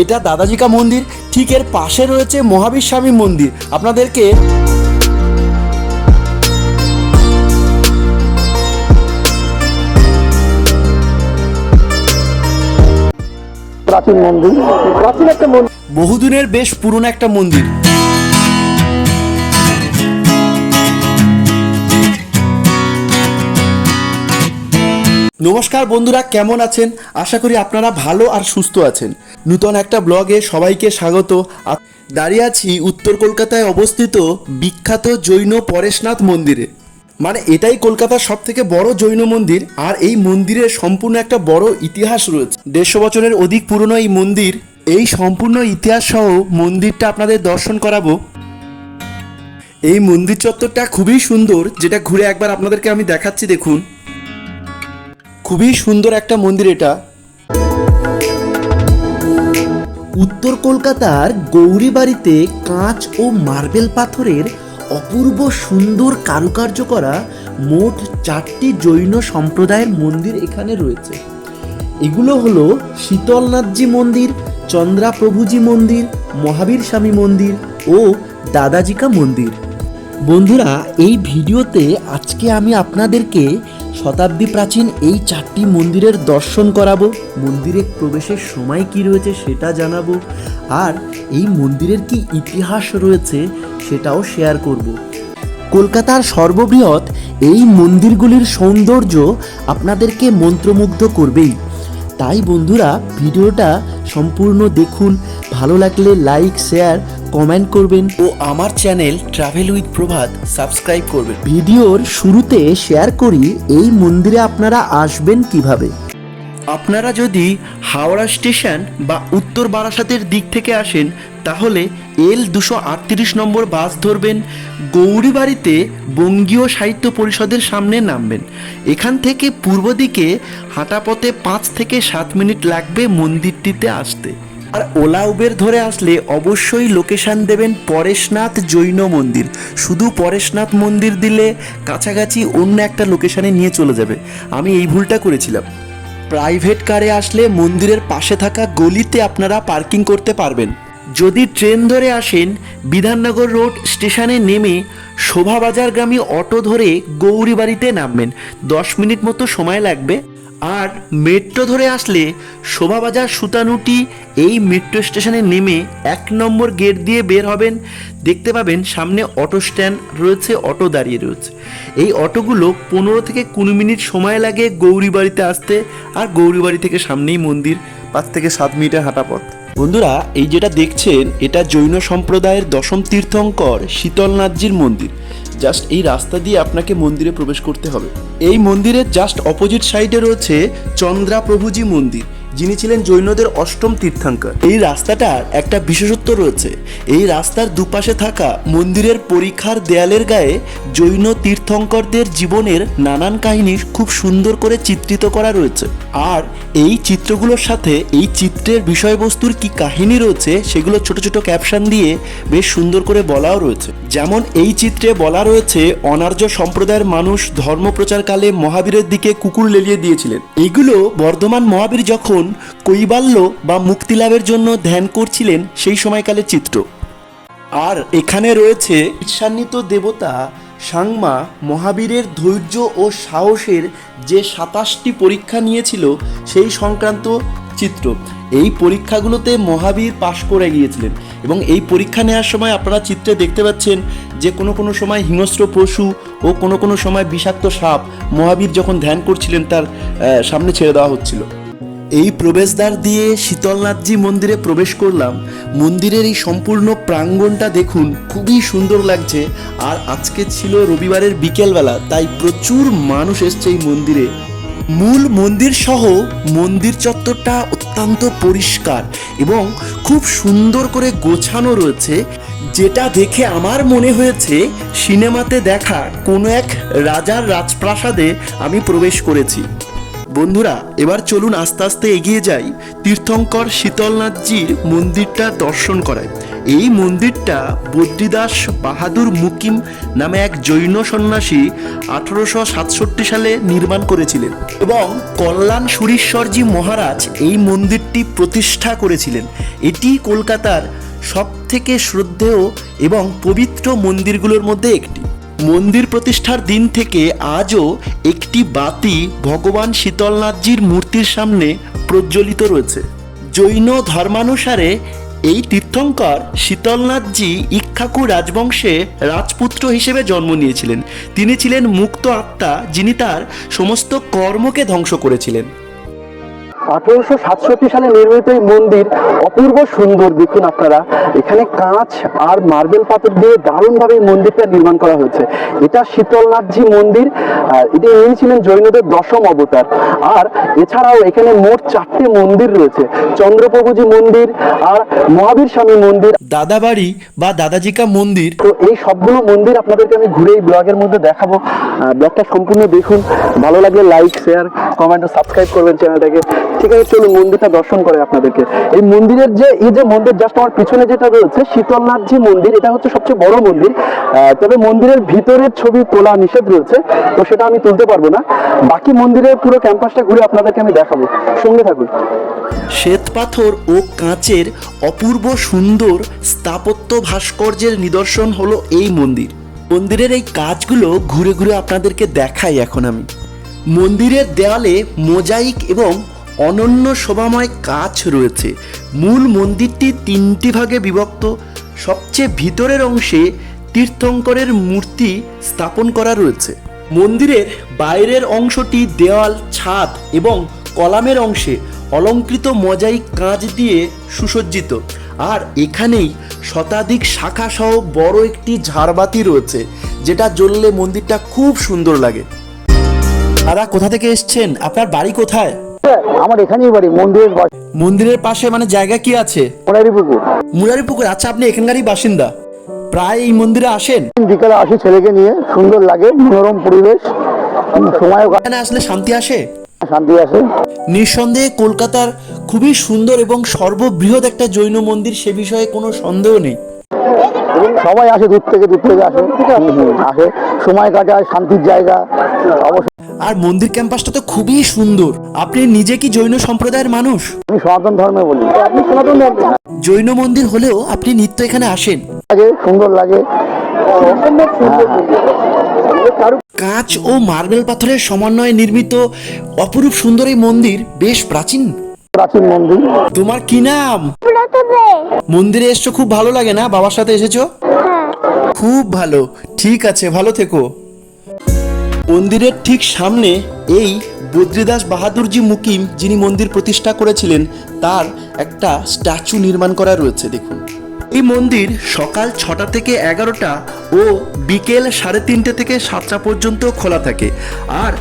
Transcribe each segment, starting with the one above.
এটা দাদাজিকা মন্দির ঠিক এর পাশে রয়েছে মহাবীর স্বামী মন্দির। আপনাদেরকে প্রাচীন মন্দির প্রাচীন একটা মন্দির। বহুদিনের বেশ পুরনো একটা মন্দির। নমস্কার বন্ধুরা, কেমন আছেন? আশা করি আপনারা ভালো আর সুস্থ আছেন। নূতন একটা ব্লগে সবাইকে স্বাগত। দাঁড়িয়ে আছি উত্তর কলকাতায় অবস্থিত বিখ্যাত জৈন পরেশনাথ মন্দিরে। মানে এটাই কলকাতার সব থেকে বড় জৈন মন্দির, আর এই মন্দিরের সম্পূর্ণ একটা বড় ইতিহাস রয়েছে। দেড়শো বছরের অধিক পুরনো এই মন্দির, এই সম্পূর্ণ ইতিহাস সহ মন্দিরটা আপনাদের দর্শন করাবো। এই মন্দির চত্বরটা খুবই সুন্দর, যেটা ঘুরে একবার আপনাদেরকে আমি দেখাচ্ছি, দেখুন। খুবই সুন্দর একটা মন্দির এটা। উত্তর কলকাতার গৌরীবাড়িতে কাঁচ ও মার্বেল পাথরের অপূর্ব সুন্দর কারুকার্য করা মোট চারটি জৈন সম্প্রদায়ের মন্দির এখানে রয়েছে। এগুলো হলো শীতলনাথজি মন্দির, চন্দ্রাপ্রভুজি মন্দির মহাবীর স্বামী মন্দির ও দাদাজিকা মন্দির। বন্ধুরা, এই ভিডিওতে আজকে আমি আপনাদেরকে শতাব্দী প্রাচীন এই চারটি মন্দিরের দর্শন করাবো। মন্দিরে প্রবেশের সময় কি রয়েছে সেটা জানাব আর এই মন্দিরের কি ইতিহাস রয়েছে সেটাও শেয়ার করব। কলকাতার সর্ববৃহৎ এই মন্দিরগুলির সৌন্দর্য আপনাদেরকে মন্ত্রমুগ্ধ করবেই। তাই বন্ধুরা, ভিডিওটা সম্পূর্ণ দেখুন। ভালো লাগলে লাইক, শেয়ার কমেন্ট করবেন। ও আমার channel travel with Prabhat subscribe করবেন। ভিডিওর শুরুতে শেয়ার করি এই মন্দিরে আপনারা আসবেন কীভাবে? আপনারা যদি হাওড়া স্টেশন বা উত্তর বারাসাতের দিক থেকে আসেন তাহলে এল দুশো আটত্রিশ নম্বর বাস ধরবেন। গৌরীবাড়িতে বঙ্গীয় সাহিত্য পরিষদের সামনে নামবেন। এখান থেকে পূর্ব দিকে হাঁটা পথে পাঁচ থেকে সাত মিনিট লাগবে মন্দিরটিতে আসতে। আর ওলা উবের ধরে আসলে অবশ্যই লোকেশান দেবেন পরেশনাথ জৈন মন্দির। শুধু পরেশনাথ মন্দির দিলে কাছাকাছি অন্য একটা লোকেশানে নিয়ে চলে যাবে। আমি এই ভুলটা করেছিলাম। প্রাইভেট কারে আসলে মন্দিরের পাশে থাকা গলিতে আপনারা পার্কিং করতে পারবেন। যদি ট্রেন ধরে আসেন, বিধাননগর রোড স্টেশনে নেমে শোভাবাজারগামী অটো ধরে গৌরীবাড়িতে নামবেন। দশ মিনিট মতো সময় লাগবে। আর মেট্রো ধরে আসলে শোভাবাজার সুতানুটি এই মেট্রো স্টেশনে নেমে এক নম্বর গেট দিয়ে বের হবেন। দেখতে পাবেন সামনে অটো স্ট্যান্ড রয়েছে অটো দাঁড়িয়ে রয়েছে। এই অটোগুলো পনেরো থেকে কুড়ি মিনিট সময় লাগে গৌরীবাড়িতে আসতে। আর গৌরীবাড়ি থেকে সামনেই মন্দির, পাঁচ থেকে সাত মিনিটের হাঁটা পথ বন্ধুরা, এই যেটা দেখছেন, এটা জৈন সম্প্রদায়ের দশম তীর্থঙ্কর শীতলনাথজির মন্দির। জাস্ট এই রাস্তা দিয়ে আপনাকে মন্দিরে প্রবেশ করতে হবে। এই মন্দিরের জাস্ট অপোজিট সাইডে রয়েছে চন্দ্রা প্রভুজি মন্দির। যিনি ছিলেন জৈনদের অষ্টম তীর্থাঙ্কর। এই রাস্তাটার একটা বিশেষত্ব রয়েছে। এই রাস্তার দুপাশে থাকা মন্দিরের পরীক্ষার দেয়ালের গায়ে জৈন তীর্থঙ্করদের জীবনের নানান কাহিনী খুব সুন্দর করে চিত্রিত করা রয়েছে। আর এই চিত্রগুলোর সাথে এই চিত্রের বিষয়বস্তুর কি কাহিনী রয়েছে, সেগুলো ছোট ছোট ক্যাপশন দিয়ে বেশ সুন্দর করে বলাও রয়েছে। যেমন এই চিত্রে বলা রয়েছে, অনার্য সম্প্রদায়ের মানুষ ধর্ম প্রচারকালে মহাবীরের দিকে কুকুর লেলিয়ে দিয়েছিলেন। এইগুলো বর্ধমান মহাবীর যখন কৈবাল্য বা মুক্তিলাভের জন্য ধ্যান করছিলেন, সেই সময়কালের চিত্র। আর এখানে রয়েছে ঈর্ষান্বিত দেবতা সাংমা মহাবীরের ধৈর্য ও সাহসের যে সাতাশটি পরীক্ষা নিয়েছিল, সেই সংক্রান্ত চিত্র। এই পরীক্ষাগুলোতে মহাবীর পাশ করে গিয়েছিলেন এবং এই পরীক্ষা নেওয়ার সময় আপনারা চিত্রে দেখতে পাচ্ছেন যে কোনো কোনো সময় হিংস্র পশু ও কোনো কোনো সময় বিষাক্ত সাপ মহাবীর যখন ধ্যান করছিলেন, তার সামনে ছেড়ে দেওয়া হচ্ছিল। এই প্রবেশদ্বার দিয়ে শীতলনাথজি মন্দিরে প্রবেশ করলাম। মন্দিরের এই সম্পূর্ণ প্রাঙ্গণটা দেখুন, খুবই সুন্দর লাগছে। আর আজকে ছিল রবিবারের বিকেলবেলা, তাই প্রচুর মানুষ এসছে এই মন্দিরে। মূল মন্দির সহ মন্দির চত্বরটা অত্যন্ত পরিষ্কার এবং খুব সুন্দর করে গোছানো রয়েছে। যেটা দেখে আমার মনে হয়েছে, সিনেমাতে দেখা কোনো এক রাজার রাজপ্রাসাদে আমি প্রবেশ করেছি। বন্ধুরা, এবার চলুন আস্তে আস্তে এগিয়ে যাই। তীর্থঙ্কর শীতলনাথজির মন্দিরটা দর্শন করায় এই মন্দিরটা বদ্রীদাস বাহাদুর মুকিম নামে এক জৈন সন্ন্যাসী আঠারোশো সাতষট্টি সালে নির্মাণ করেছিলেন এবং কল্যাণ সুরীশ্বরজি মহারাজ এই মন্দিরটি প্রতিষ্ঠা করেছিলেন। এটি কলকাতার সব থেকে শ্রদ্ধেয় এবং পবিত্র মন্দিরগুলোর মধ্যে একটি। মন্দির প্রতিষ্ঠার দিন থেকে আজও একটি বাতি ভগবান শীতলনাথজির মূর্তির সামনে প্রজ্বলিত রয়েছে। জৈন ধর্মানুসারে এই তীর্থঙ্কর শীতলনাথজি ইক্ষাকু রাজবংশে রাজপুত্র হিসেবে জন্ম নিয়েছিলেন। তিনি ছিলেন মুক্ত আত্মা যিনি তার সমস্ত কর্মকে ধ্বংস করেছিলেন। আঠারোশো সাতষট্টি সালে নির্মিত এই মন্দির অপূর্ব সুন্দর। দেখুন আপনারা এখানে কাঁচ আর মার্বেল পাথর দিয়ে দারুণভাবে এই মন্দিরটা নির্মাণ করা হয়েছে। এটা শীতলনাথজি মন্দির আর এটা ইনি ছিলেন জৈনদের দশম অবতার। আর এছাড়াও এখানে মোট চারটে মন্দির রয়েছে। চন্দ্রপ্রভুজি মন্দির আর মহাবীর স্বামী মন্দির। দাদাবাড়ি বা দাদাজিকা মন্দির। তো এই সবগুলো মন্দির আপনাদেরকে আমি ঘুরে এই ব্লগের মধ্যে দেখাবো। ব্লগটা সম্পূর্ণ দেখুন। ভালো লাগলে লাইক শেয়ার কমেন্ট ও সাবস্ক্রাইব করবেন চ্যানেলটাকে ঠিক আছে চলুন মন্দিরটা দর্শন করে আপনাদেরকে। এই মন্দিরের যে, এই যে মন্দির জাস্ট আমার পিছনে যেটা রয়েছে, শীতলনাথজি মন্দির, এটা হচ্ছে সবচেয়ে বড় মন্দির। তবে মন্দিরের ভিতরের ছবি তোলা নিষেধ রয়েছে, তো সেটা আমি তুলতে পারব না। বাকি মন্দিরের পুরো ক্যাম্পাসটা ঘুরে আপনাদেরকে আমি দেখাবো। সঙ্গে থাকুন। শ্বেত পাথর ও কাঁচের অপূর্ব সুন্দর স্থাপত্য ভাস্কর্যের নিদর্শন হলো এই মন্দির। মন্দিরের এই কাজগুলো ঘুরে ঘুরে আপনাদেরকে দেখাই এখন আমি। মন্দিরের দেওয়ালে মোজাইক এবং অনন্য শোভাময় কাজ রয়েছে। মূল মন্দিরটি তিনটি ভাগে বিভক্ত। সবচেয়ে ভিতরের অংশে তীর্থঙ্করের মূর্তি স্থাপন করা রয়েছে। মন্দিরের বাইরের অংশটি দেওয়াল, ছাদ এবং কলামের অংশে অলঙ্কৃত মোজাইক কাঁচ দিয়ে সুসজ্জিত। আর এখানেই শতাধিক শাখা সহ বড় একটি ঝাড়বাতি রয়েছে, যেটা জ্বললে মন্দিরটা খুব সুন্দর লাগে। দাদা, কোথা থেকে এসছেন? আপনার বাড়ি কোথায়? আমার এখানেই বাড়ি মন্দিরের পাশে মন্দিরের পাশে মানে জায়গা কি আছে? পুকুর মুরারি পুকুর আচ্ছা আপনি এখানকারই বাসিন্দা। প্রায় এই মন্দিরে আসেন? বিকালে আসি ছেলেকে নিয়ে সুন্দর লাগে মনোরম পরিবেশ সময় এখানে আসলে শান্তি আসে? শান্তি আসে। নিঃসন্দেহে কলকাতার খুবই সুন্দর এবং সর্ববৃহৎ একটা জৈন মন্দির সে বিষয়ে কোনো সন্দেহ নেই। সবাই আসে দূর থেকে দূর থেকে আসে। আসে। সময় কাটায় শান্তির জায়গা অবশ্য আর মন্দির ক্যাম্পাসটা তো খুবই সুন্দর। আপনি নিজে কি জৈন সম্প্রদায়ের মানুষ? আমি সনাতন ধর্মে বলি। আপনি সনাতন ধর্মে জৈন মন্দির হলেও আপনি নিত্য এখানে আসেন। লাগে সুন্দর লাগে। কাঁচ ও মার্বেল পাথরের সমন্বয়ে নির্মিত অপরূপ সুন্দর এই মন্দির বেশ প্রাচীন। প্রাচীন মন্দির। তোমার কি নাম? মন্দিরে এসছো খুব ভালো লাগে না? বাবার সাথে এসেছ? খুব ভালো। ঠিক আছে ভালো থেকো। মন্দিরের ঠিক সামনে এই বদ্রীদাস বাহাদুরজি মুকিম যিনি মন্দির প্রতিষ্ঠা করেছিলেন তার একটা স্ট্যাচু নির্মাণ করা রয়েছে দেখুন। এই মন্দির সকাল ছটা থেকে এগারোটা ও বিকেল সাড়ে তিনটে থেকে সাতটা পর্যন্ত খোলা থাকে। আর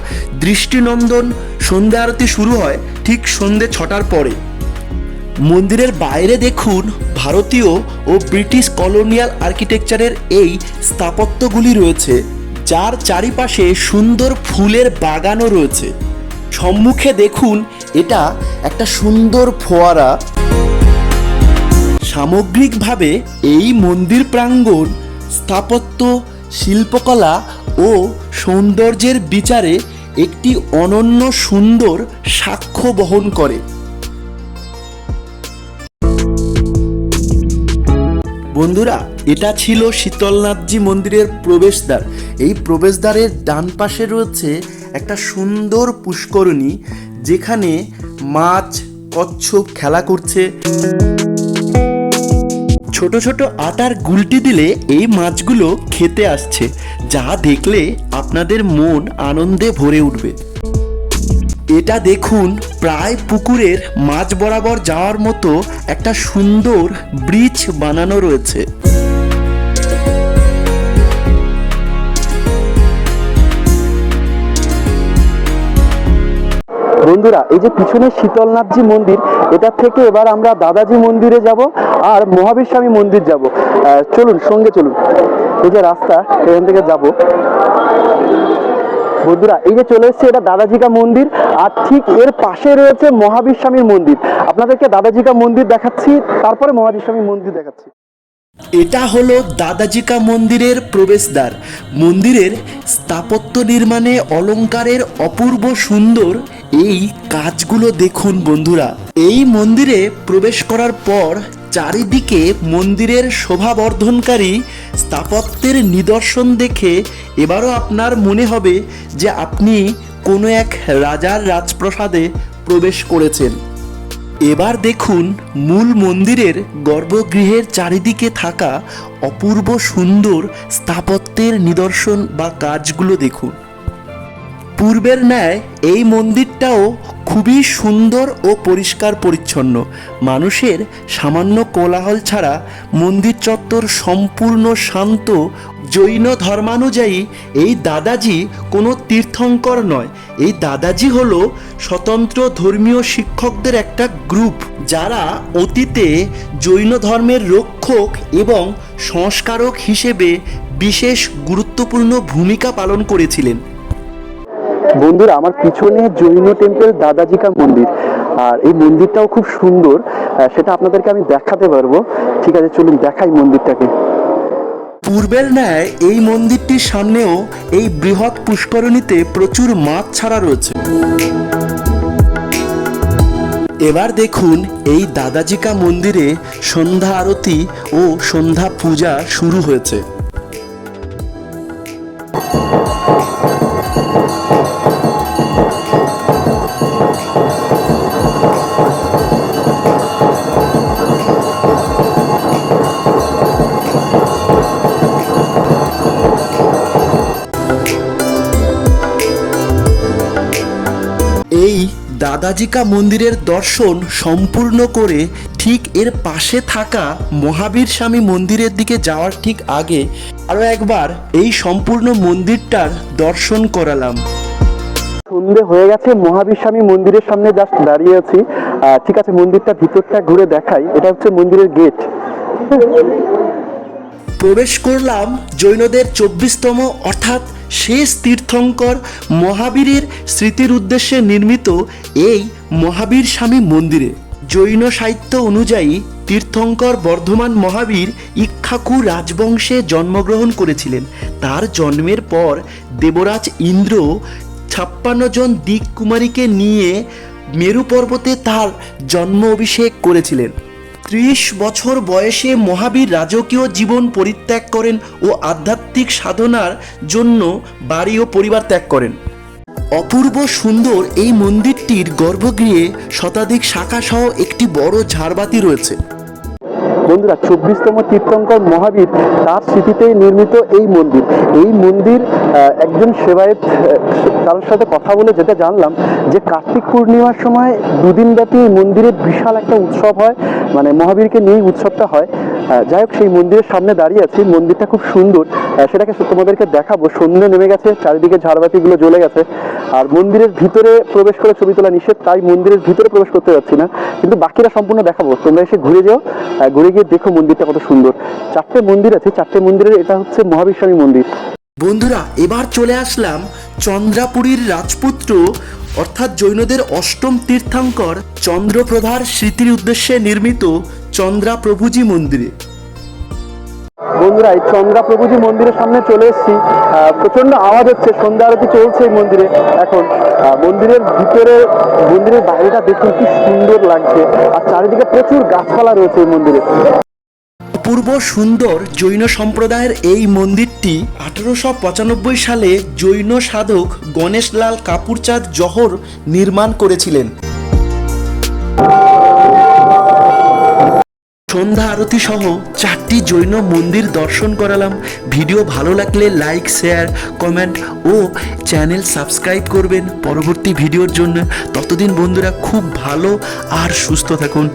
দৃষ্টিনন্দন সন্ধ্যা আরতি শুরু হয় ঠিক সন্ধ্যে ছটার পরে। মন্দিরের বাইরে দেখুন ভারতীয় ও ব্রিটিশ কলোনিয়াল আর্কিটেকচারের এই স্থাপত্যগুলি রয়েছে, যার চারিপাশে সুন্দর ফুলের বাগানও রয়েছে। সম্মুখে দেখুন এটা একটা সুন্দর ফোয়ারা। সামগ্রিকভাবে এই মন্দির প্রাঙ্গণ স্থাপত্য, শিল্পকলা ও সৌন্দর্যের বিচারে একটি অনন্য সুন্দর সাক্ষ্য বহন করে। বন্ধুরা, এটা ছিল শীতলনাথজি মন্দিরের প্রবেশদ্বার। এই প্রবেশদ্বারের ডান পাশে রয়েছে একটা সুন্দর পুষ্করণী, যেখানে মাছ, কচ্ছপ খেলা করছে। ছোট ছোট আটার গুলটি দিলে এই মাছগুলো খেতে আসছে, যা দেখলে আপনাদের মন আনন্দে ভরে উঠবে। এটা দেখুন প্রায় পুকুরের মাছ বরাবর যাওয়ার মতো একটা সুন্দর ব্রিজ বানানো রয়েছে। বন্ধুরা, এই যে পিছনে শীতলনাথজি মন্দির এটা থেকে এবার আমরা দাদাজি মন্দিরে যাব আর মহাবীর স্বামী মন্দির যাব। চলুন, সঙ্গে চলুন। এই যে রাস্তা, এখান থেকে যাব। বন্ধুরা, এই যে চলে এসেছে এটা দাদাজিকা মন্দির, আর ঠিক এর পাশে রয়েছে মহাবীর স্বামীর মন্দির। আপনাদেরকে দাদাজিকা মন্দির দেখাচ্ছি, তারপরে মহাবীর স্বামীর মন্দির দেখাচ্ছি। এটা হলো দাদাজিকা মন্দিরের প্রবেশদ্বার। মন্দিরের স্থাপত্য নির্মাণে অলংকারের অপূর্ব সুন্দর এই কাজগুলো দেখুন বন্ধুরা। এই মন্দিরে প্রবেশ করার পর চারিদিকে মন্দিরের শোভাবর্ধনকারী স্থাপত্যের নিদর্শন দেখে এবারও আপনার মনে হবে যে আপনি কোনো এক রাজার রাজপ্রাসাদে প্রবেশ করেছেন। এবার দেখুন মূল মন্দিরের গর্ভগৃহের চারিদিকে থাকা অপূর্ব সুন্দর স্থাপত্যের নিদর্শন বা কাজগুলো দেখুন। পূর্বের ন্যায় এই মন্দিরটাও খুবই সুন্দর ও পরিষ্কার পরিচ্ছন্ন। মানুষের সামান্য কোলাহল ছাড়া মন্দির চত্বর সম্পূর্ণ শান্ত, জৈন ধর্মানুযায়ী। এই দাদাজি কোনো তীর্থঙ্কর নয়। এই দাদাজি হলো স্বতন্ত্র ধর্মীয় শিক্ষকদের একটা গ্রুপ যারা অতীতে জৈন ধর্মের রক্ষক এবং সংস্কারক হিসেবে বিশেষ গুরুত্বপূর্ণ ভূমিকা পালন করেছিলেন। বন্ধুরা আমার পিছনে জৈন টেম্পল দাদাজিকা মন্দির। আর এই মন্দিরটাও খুব সুন্দর সেটা আপনাদেরকে আমি দেখাতে পারব। ঠিক আছে, চলুন দেখাই মন্দিরটাকে। পূর্বের ন্যায় এই মন্দিরটির সামনেও এই বৃহৎ পুষ্করণীতে প্রচুর মাছ ছাড়া রয়েছে। এবার দেখুন এই দাদাজিকা মন্দিরে সন্ধ্যা আরতি ও সন্ধ্যা পূজা শুরু হয়েছে। দাদাজিকা মন্দিরের দর্শন সম্পূর্ণ করে ঠিক এর পাশে থাকা মহাবীর স্বামী মন্দিরের দিকে যাওয়ার ঠিক আগে আরও একবার এই সম্পূর্ণ মন্দিরটার দর্শন করালাম। সন্ধে হয়ে গেছে মহাবীর স্বামী মন্দিরের সামনে জাস্ট দাঁড়িয়ে আছি। ঠিক আছে মন্দিরটা ভিতরটা ঘুরে দেখাই। এটা হচ্ছে মন্দিরের গেট প্রবেশ করলাম জৈনদের চব্বিশতম অর্থাৎ শেষ তীর্থঙ্কর মহাবীরের স্মৃতির উদ্দেশ্যে নির্মিত এই মহাবীর স্বামী মন্দিরে জৈন সাহিত্য অনুযায়ী তীর্থঙ্কর বর্ধমান মহাবীর ইক্ষাকু রাজবংশে জন্মগ্রহণ করেছিলেন। তার জন্মের পর দেবরাজ ইন্দ্র ছাপ্পান্ন জন দিক কুমারীকে নিয়ে মেরু পর্বতে তার জন্ম অভিষেক করেছিলেন। ত্রিশ বছর বয়সে মহাবীর রাজকীয় জীবন পরিত্যাগ করেন ও আধ্যাত্মিক সাধনার জন্য বাড়ি ও পরিবার ত্যাগ করেন। অপূর্ব সুন্দর এই মন্দিরটির গর্ভগৃহে শতাধিক শাখা সহ একটি বড় ঝাড়বাতি রয়েছে। বন্ধুরা, চব্বিশতম তীর্থঙ্কর মহাবীর তার স্মৃতিতেই নির্মিত এই মন্দির। এই মন্দির একজন সেবায়েত তার সাথে কথা বলে যেটা জানলাম যে কার্তিক পূর্ণিমার সময় দুদিন ব্যাপী এই মন্দিরে বিশাল একটা উৎসব হয়। মানে মহাবীরকে নিয়েই উৎসবটা হয়। যাই হোক, সেই মন্দিরের সামনে দাঁড়িয়ে আছি। মন্দিরটা খুব সুন্দর। সেটাকে তোমাদেরকে দেখাবো। সন্ধ্যে নেমে গেছে, চারিদিকে ঝাড়বাতিগুলো জ্বলে গেছে। আর মন্দিরের ভিতরে প্রবেশ করে ছবি তোলা নিষেধ, তাই মন্দিরের ভিতরে প্রবেশ করতে যাচ্ছি না। কিন্তু বাকিরা সম্পূর্ণ দেখাবো। তোমরা এসে ঘুরে যাও ঘুরে গিয়ে দেখো মন্দিরটা কত সুন্দর। চারটে মন্দির আছে। চারটে মন্দিরের এটা হচ্ছে মহাবীর স্বামী মন্দির। বন্ধুরা, এবার চলে আসলাম চন্দ্রাপুরীর রাজপুত্র অর্থাৎ জৈনদের অষ্টম তীর্থাঙ্কর চন্দ্রপ্রভার স্মৃতির উদ্দেশ্যে নির্মিত চন্দ্রাপ্রভুজি মন্দিরে। বন্ধুরা, এই চন্দ্রা প্রভুজি মন্দিরের সামনে চলে এসেছি। প্রচণ্ড আওয়াজ হচ্ছে, সন্ধ্যা আরতি চলছে এই মন্দিরে। এখন মন্দিরের ভিতরে, মন্দিরের বাইরেটা দেখুন কি সুন্দর লাগছে। আর চারিদিকে প্রচুর গাছপালা রয়েছে এই মন্দিরে। অপূর্ব সুন্দর জৈন সম্প্রদায়ের এই মন্দিরটি আঠারোশো পঁচানব্বই সালে জৈন সাধক গণেশলাল কাপুরচাঁদ জহর নির্মাণ করেছিলেন। সন্ধ্যা আরতি সহ চারটি জৈন মন্দির দর্শন করালাম। ভিডিও ভালো লাগলে লাইক, শেয়ার, কমেন্ট ও চ্যানেল সাবস্ক্রাইব করবেন পরবর্তী ভিডিওর জন্য। ততদিন বন্ধুরা খুব ভালো আর সুস্থ থাকুন।